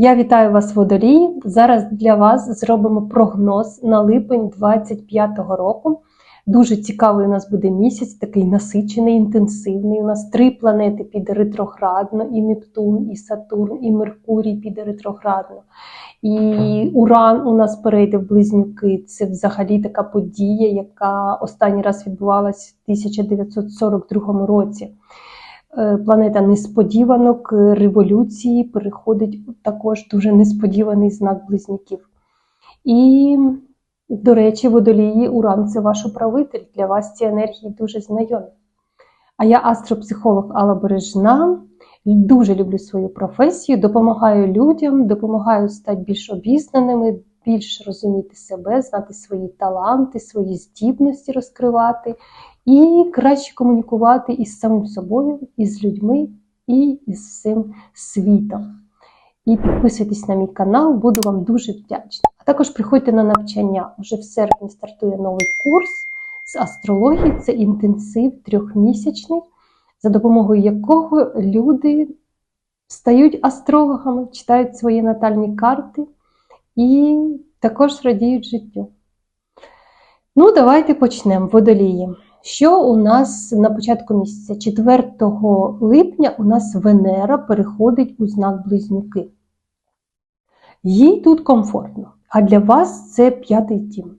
Я вітаю вас, водолії. Зараз для вас зробимо прогноз на липень 25-го року. Дуже цікавий у нас буде місяць, такий насичений, інтенсивний. У нас три планети піде ретроградно: і Нептун, і Сатурн, і Меркурій піде ретроградно. І Уран у нас перейде в близнюки. Це взагалі така подія, яка останній раз відбувалась в 1942 році. Е, Планета несподіванок, е, революції переходить також дуже несподіваний знак близнюків. І, до речі, водолії Уран це ваш управитель. Для вас ці енергії дуже знайомі. А я астропсихолог Алла Бережна. Дуже люблю свою професію, допомагаю людям, допомагаю стати більш обізнаними, більш розуміти себе, знати свої таланти, свої здібності розкривати і краще комунікувати із самим собою, із людьми і із всім світом. І підписуйтесь на мій канал, буду вам дуже вдячна. А також приходьте на навчання. Уже в серпні стартує новий курс з астрології. Це інтенсив трьохмісячний, за допомогою якого люди стають астрологами, читають свої натальні карти і також радіють життю. Ну, давайте почнемо. Водолії. Що у нас на початку місяця? 4 липня у нас Венера переходить у знак Близнюки. Їй тут комфортно, а для вас це п'ятий дім.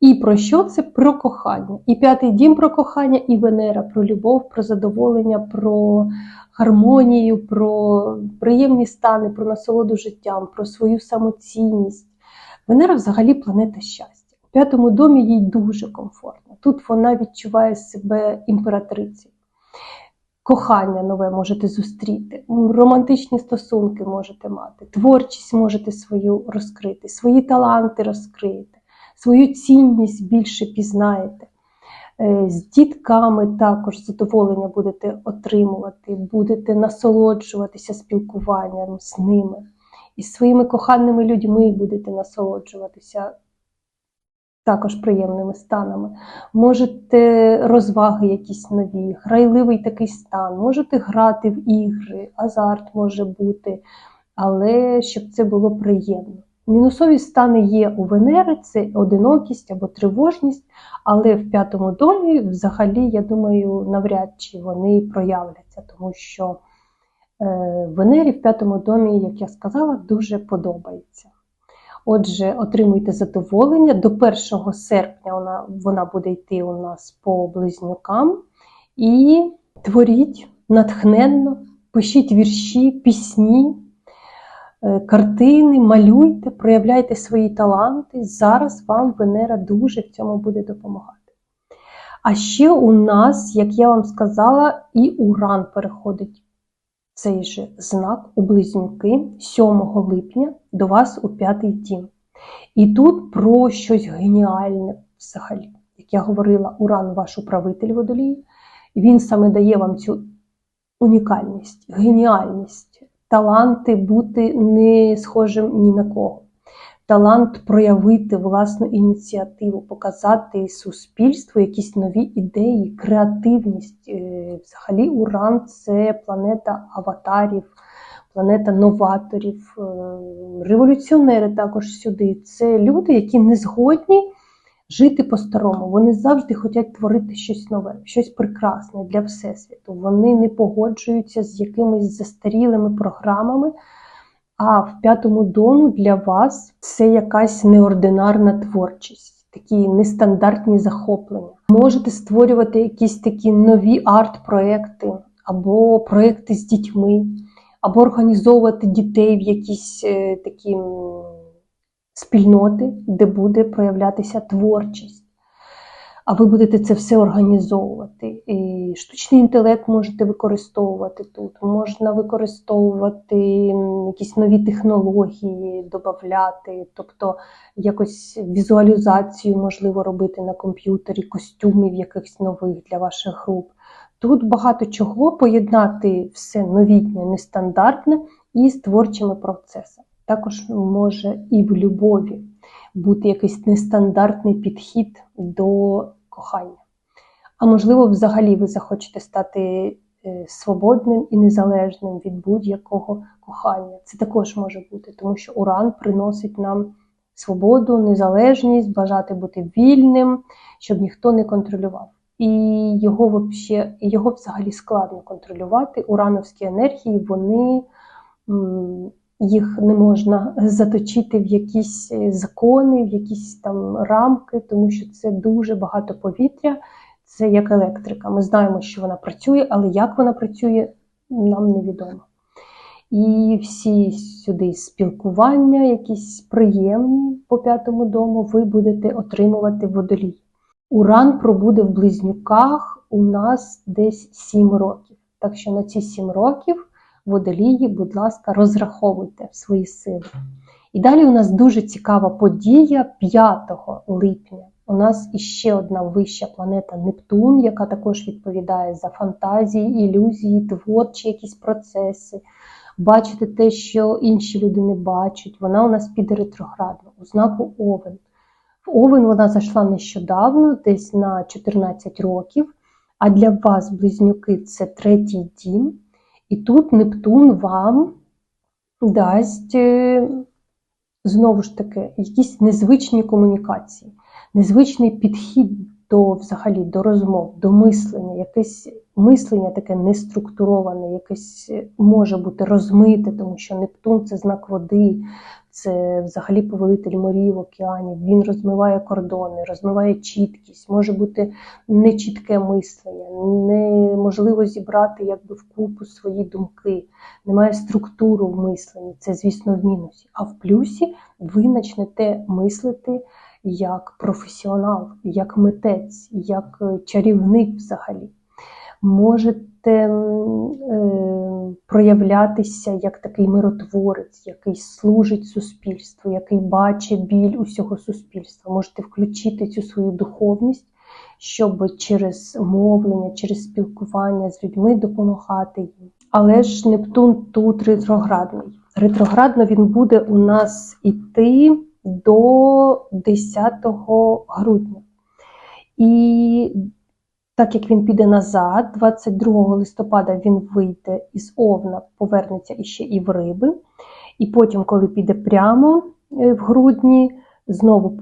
І про що це? Про кохання. І п'ятий дім про кохання, і Венера, про любов, про задоволення, про гармонію, про приємні стани, про насолоду життям, про свою самоцінність. Венера взагалі планета щастя. П'ятому домі їй дуже комфортно. Тут вона відчуває себе імператрицею. Кохання нове можете зустріти, романтичні стосунки можете мати, творчість можете свою розкрити, свої таланти розкриєте, свою цінність більше пізнаєте. Е, З дітками також задоволення будете отримувати, будете насолоджуватися спілкуванням з ними. І з своїми коханими людьми будете насолоджуватися також приємними станами. Можете розваги якісь нові, грайливий такий стан, можете грати в ігри, азарт може бути, але щоб це було приємно. Мінусові стани є у Венери, це одинокість або тривожність, але в п'ятому домі взагалі, я думаю, навряд чи вони проявляться, тому що е, Венері в п'ятому домі, як я сказала, дуже подобається. Отже, отримуйте задоволення. До 1 серпня вона, вона буде йти у нас по близнюкам. І творіть натхненно, пишіть вірші, пісні, е, картини, малюйте, проявляйте свої таланти. Зараз вам Венера дуже в цьому буде допомагати. А ще у нас, як я вам сказала, і Уран переходить цей же знак у близнюки 7 липня до вас у п'ятий дім. І тут про щось геніальне взагалі. Як я говорила, Уран ваш управитель водолій, він саме дає вам цю унікальність, геніальність, таланти бути не схожим ні на кого. Талант проявити власну ініціативу, показати суспільству якісь нові ідеї, креативність. Е, Взагалі, Уран це планета аватарів, планета новаторів, е, революціонери також сюди. Це люди, які не згодні жити по-старому. Вони завжди хочуть творити щось нове, щось прекрасне для Всесвіту. Вони не погоджуються з якимись застарілими програмами. А в п'ятому дому для вас це якась неординарна творчість, такі нестандартні захоплення. Можете створювати якісь такі нові арт-проекти, або проекти з дітьми, або організовувати дітей в якісь е, такі спільноти, де буде проявлятися творчість. А ви будете це все організовувати. І штучний інтелект можете використовувати тут. Можна використовувати якісь нові технології, додати, тобто якось візуалізацію можливо робити на комп'ютері, костюмів якихось нових для ваших груп. Тут багато чого поєднати все новітнє, нестандартне із творчими процесами. Також може і в любові бути якийсь нестандартний підхід до кохання. А можливо, взагалі ви захочете стати е, свободним і незалежним від будь-якого кохання. Це також може бути, тому що уран приносить нам свободу, незалежність, бажати бути вільним, щоб ніхто не контролював. І його вообще, його взагалі складно контролювати. Урановські енергії, вони їх не можна заточити в якісь е, закони, в якісь там рамки, тому що це дуже багато повітря, це як електрика. Ми знаємо, що вона працює, але як вона працює, нам невідомо. І всі сюди спілкування, якісь приємні по п'ятому дому, ви будете отримувати водолій. Уран пробуде в близнюках у нас десь 7 років. Так що на ці 7 років водолії, будь ласка, розраховуйте свої сили. І далі у нас дуже цікава подія 5 липня. У нас іще одна вища планета Нептун, яка також відповідає за фантазії, ілюзії, творчі якісь процеси. Бачити те, що інші люди не бачать. Вона у нас піде ретроградно у знаку Овен. В Овен вона зайшла нещодавно, десь на 14 років. А для вас, близнюки, це третій дім. І тут Нептун вам дасть е, знову ж таки якісь незвичні комунікації, незвичний підхід до взагалі до розмов, до мислення, якесь мислення таке неструктуроване, якесь е, може бути розмите, тому що Нептун це знак води, це взагалі повелитель морів, океанів. Він розмиває кордони, розмиває чіткість, може бути нечітке мислення, неможливо зібрати якби вкупу свої думки, немає структуру в мисленні. Це, звісно, в мінусі. А в плюсі ви почнете мислити як професіонал, як митець, як е, чарівник взагалі. Можете е, проявлятися як такий миротворець, який служить суспільству, який бачить біль усього суспільства. Можете включити цю свою духовність, щоб через мовлення, через спілкування з людьми допомагати їм. Але ж Нептун тут ретроградний. Ретроградно він буде у нас іти до 10 грудня. І так як він піде назад, 22 листопада він вийде із Овна, повернеться іще і в Риби. І потім, коли піде прямо е, в грудні, знову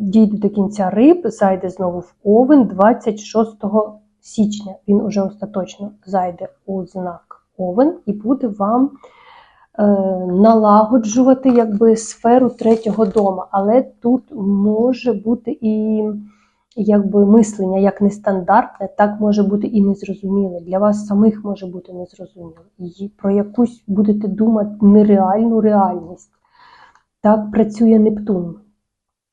дійде до кінця риб, зайде знову в Овен 26 січня. Він уже остаточно зайде у знак Овен і буде вам е, налагоджувати якби сферу третього дома. Але тут може бути і якби мислення як нестандартне, так може бути і незрозуміле. Для вас самих може бути незрозуміле. І про якусь будете думати нереальну реальність. Так працює Нептун.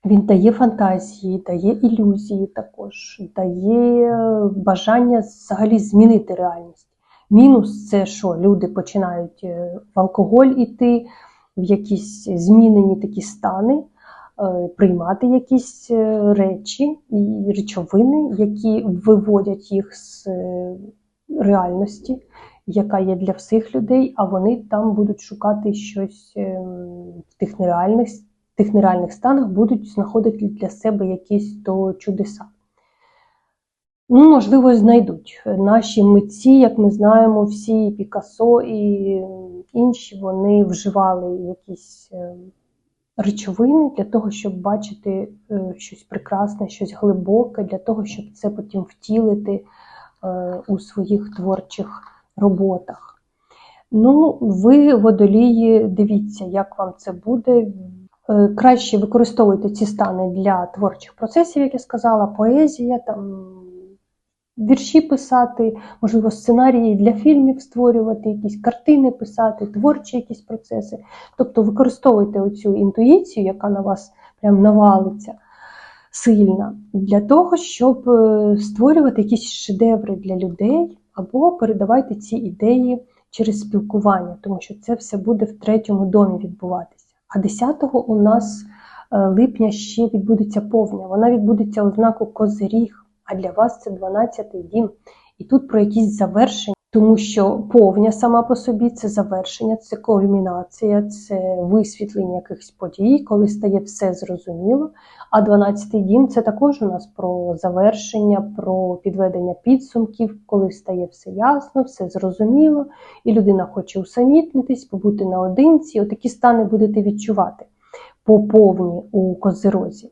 Він дає фантазії, дає ілюзії також, дає е, бажання взагалі змінити реальність. Мінус це що люди починають е, в алкоголь іти, в якісь змінені такі стани, приймати якісь е, речі і речовини, які виводять їх з е, реальності, яка є для всіх людей, а вони там будуть шукати щось в тих нереальних, тих нереальних станах, будуть знаходити для себе якісь то чудеса. Ну, можливо, знайдуть. Наші митці, як ми знаємо, всі і Пікассо і інші, вони вживали якісь е, речовини для того, щоб бачити е, щось прекрасне, щось глибоке, для того, щоб це потім втілити е, у своїх творчих роботах. Ну, ви, водолії, дивіться, як вам це буде. Е, Краще використовуйте ці стани для творчих процесів, як я сказала, поезія, там, вірші писати, можливо, сценарії для фільмів створювати, якісь картини писати, творчі якісь процеси. Тобто використовуйте оцю інтуїцію, яка на вас прям навалиться сильно, для того, щоб е, створювати якісь шедеври для людей, або передавайте ці ідеї через спілкування, тому що це все буде в третьому домі відбуватися. А 10-го у нас е, липня ще відбудеться повня. Вона відбудеться у знаку Козиріг, а для вас це 12-й дім. І тут про якісь завершення. Тому що повня сама по собі це завершення, це кульмінація, це висвітлення якихось подій, коли стає все зрозуміло. А 12-й дім це також у нас про завершення, про підведення підсумків, коли стає все ясно, все зрозуміло, і людина хоче усамітнитись, побути наодинці. Отакі стани будете відчувати по повні у козирозі.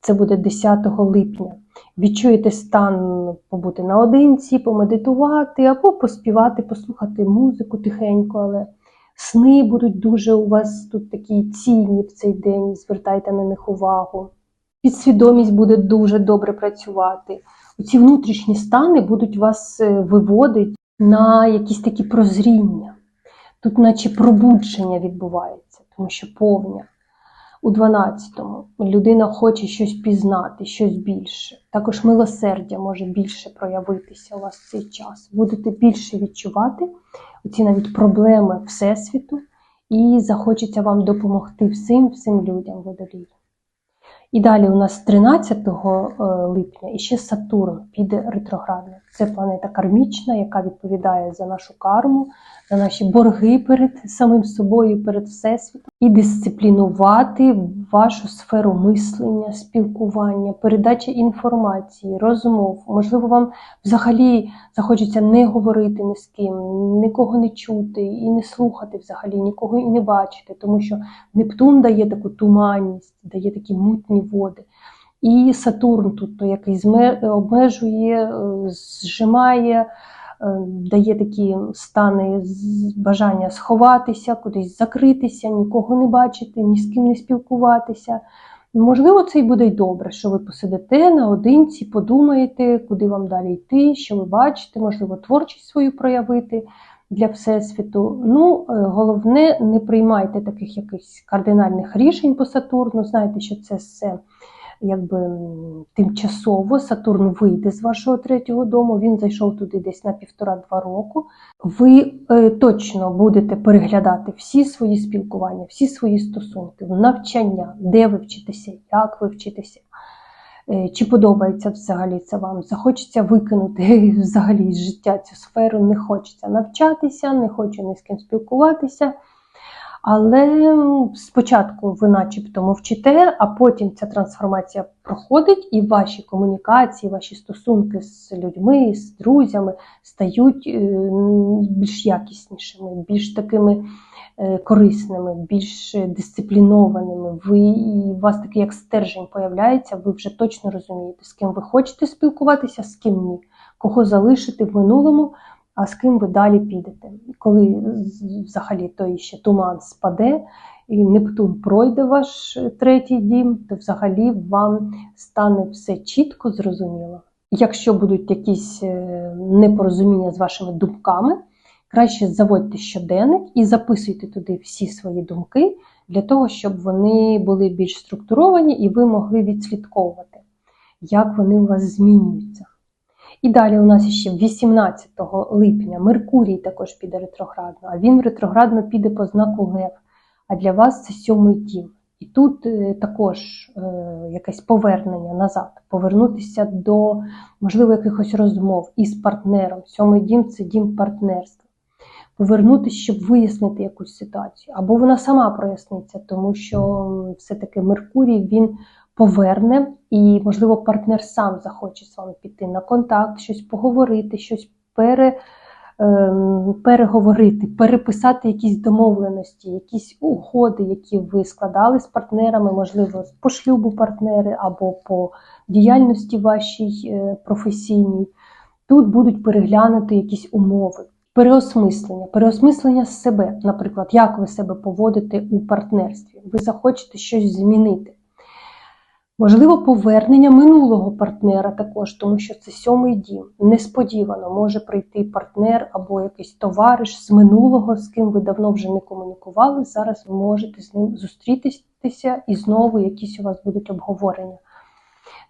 Це буде 10 липня. Відчуєте стан побути наодинці, помедитувати або поспівати, послухати музику тихенько, але сни будуть дуже у вас тут такі цінні в цей день, звертайте на них увагу. Підсвідомість буде дуже добре працювати. Ці внутрішні стани будуть вас е, виводити на якісь такі прозріння. Тут, наче пробудження відбувається, тому що повня. У 12-му людина хоче щось пізнати, щось більше. Також милосердя може більше проявитися у вас в цей час. Будете більше відчувати оці навіть проблеми Всесвіту, і захочеться вам допомогти всім всім людям водолії. І далі у нас 13 е, липня іще Сатурн піде ретроградно. Це планета кармічна, яка відповідає за нашу карму, за наші борги перед самим собою, перед Всесвітом, і дисциплінувати вашу сферу мислення, спілкування, передачі інформації, розмов. Можливо, вам взагалі захочеться не говорити ні з ким, нікого не чути і не слухати взагалі, нікого і не бачити, тому що Нептун дає таку туманність, дає такі мутні води. І Сатурн тут, то, який обмежує, е, зжимає, е, дає такі стани бажання сховатися, кудись закритися, нікого не бачити, ні з ким не спілкуватися. Можливо, це й буде й добре, що ви посидите наодинці, подумаєте, куди вам далі йти, що ви бачите, можливо, творчість свою проявити для Всесвіту. Ну, е, головне, не приймайте таких якихось кардинальних рішень по Сатурну. Знаєте, що це все якби тимчасово. Сатурн вийде з вашого третього дому, він зайшов туди десь на півтора-два року. Ви е, точно будете переглядати всі свої спілкування, всі свої стосунки, навчання, де ви вчитеся, як ви вчитеся. Е, Чи подобається взагалі це вам? Захочеться викинути взагалі з життя цю сферу, не хочеться навчатися, не хочу ні з ким спілкуватися. Але спочатку ви начебто мовчите, а потім ця трансформація проходить, і ваші комунікації, ваші стосунки з людьми, з друзями стають е, більш якіснішими, більш такими е, корисними, більш дисциплінованими. Ви і у вас такий як стержень появляється, ви вже точно розумієте, з ким ви хочете спілкуватися, з ким ні, кого залишити в минулому, а з ким ви далі підете. Коли взагалі той ще туман спаде, і Нептун пройде ваш е, третій дім, то взагалі вам стане все чітко зрозуміло. Якщо будуть якісь е, непорозуміння з вашими думками, краще заводьте щоденник і записуйте туди всі свої думки для того, щоб вони були більш структуровані і ви могли відслідковувати, як вони у вас змінюються. І далі у нас ще 18 липня Меркурій також піде ретроградно, а він ретроградно піде по знаку Лев. А для вас це сьомий дім. І тут е, також е, якесь повернення назад, повернутися до, можливо, якихось розмов із партнером. Сьомий дім це дім партнерства. Повернутися, щоб вияснити якусь ситуацію. Або вона сама проясниться, тому що все-таки Меркурій він поверне, і, можливо, партнер сам захоче з вами піти на контакт, щось поговорити, щось пере, ем, переговорити, переписати якісь домовленості, якісь угоди, які ви складали з партнерами, можливо, по шлюбу партнери або по діяльності вашій е, професійній. Тут будуть переглянути якісь умови. Переосмислення, переосмислення себе, наприклад, як ви себе поводите у партнерстві. Ви захочете щось змінити. Можливо, повернення минулого партнера також, тому що це сьомий дім. Несподівано може прийти партнер або якийсь товариш з минулого, з ким ви давно вже не комунікували. Зараз ви можете з ним зустрітися і знову якісь у вас будуть обговорення.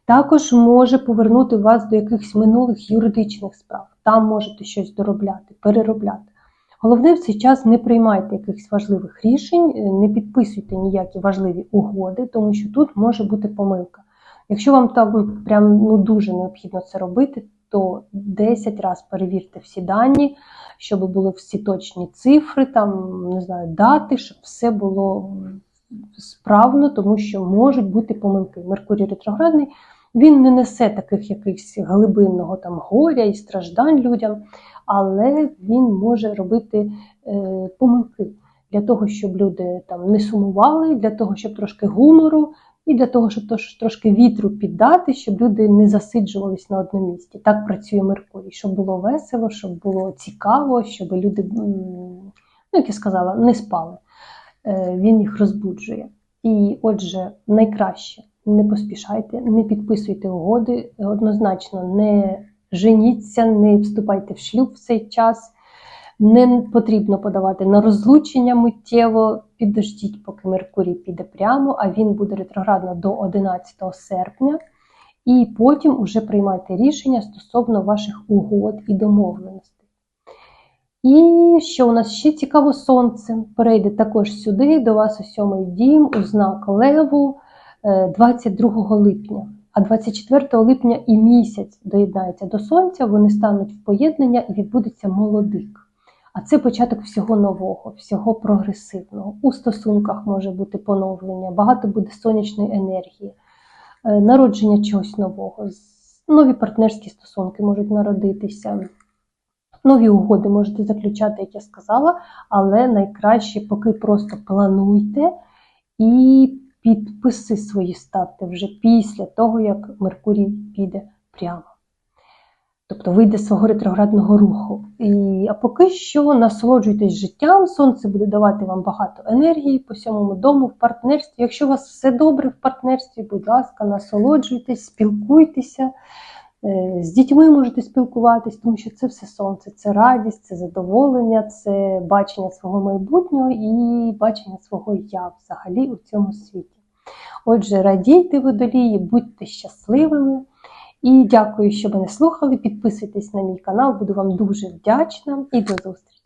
Також може повернути вас до якихось минулих юридичних справ. Там можете щось доробляти, переробляти. Головне в цей час не приймайте якихось важливих рішень, е, не підписуйте ніякі важливі угоди, тому що тут може бути помилка. Якщо вам там прям ну дуже необхідно це робити, то 10 разів перевірте всі дані, щоб були всі точні цифри, там, не знаю, дати, щоб все було справно, тому що можуть бути помилки. Меркурій ретроградний він не несе таких якихось глибинного там горя і страждань людям, але він може робити е, помилки для того, щоб люди там не сумували, для того, щоб трошки гумору, і для того, щоб трошки вітру піддати, щоб люди не засиджувались на одному місці. Так працює Меркурій, щоб було весело, щоб було цікаво, щоб люди, ну як я сказала, не спали. Е, Він їх розбуджує. І отже, найкраще не поспішайте, не підписуйте угоди, однозначно не женіться, не вступайте в шлюб в цей час. Не потрібно подавати на розлучення миттєво. Підождіть, поки Меркурій піде прямо, а він буде ретроградно до 11 серпня. І потім уже приймайте рішення стосовно ваших угод і домовленостей. І що у нас ще цікаво, сонце перейде також сюди, до вас у сьомий дім, у знак Леву 22 липня. А 24 липня і місяць доєднається до сонця, вони стануть в поєднання і відбудеться молодик. А це початок всього нового, всього прогресивного. У стосунках може бути поновлення, багато буде сонячної енергії, е, народження чогось нового, нові партнерські стосунки можуть народитися. Нові угоди можете заключати, як я сказала, але найкраще поки просто плануйте і підписи свої ставте вже після того, як Меркурій піде прямо. Тобто вийде з свого ретроградного руху. І, а поки що насолоджуйтесь життям, сонце буде давати вам багато енергії по сьомому дому в партнерстві. Якщо у вас все добре в партнерстві, будь ласка, насолоджуйтесь, спілкуйтеся. Е, З дітьми можете спілкуватись, тому що це все сонце, це радість, це задоволення, це бачення свого майбутнього і бачення свого я взагалі у цьому світі. Отже, радійте водолії, будьте щасливими. І дякую, що мене слухали. Підписуйтесь на мій канал, буду вам дуже вдячна і до зустрічі!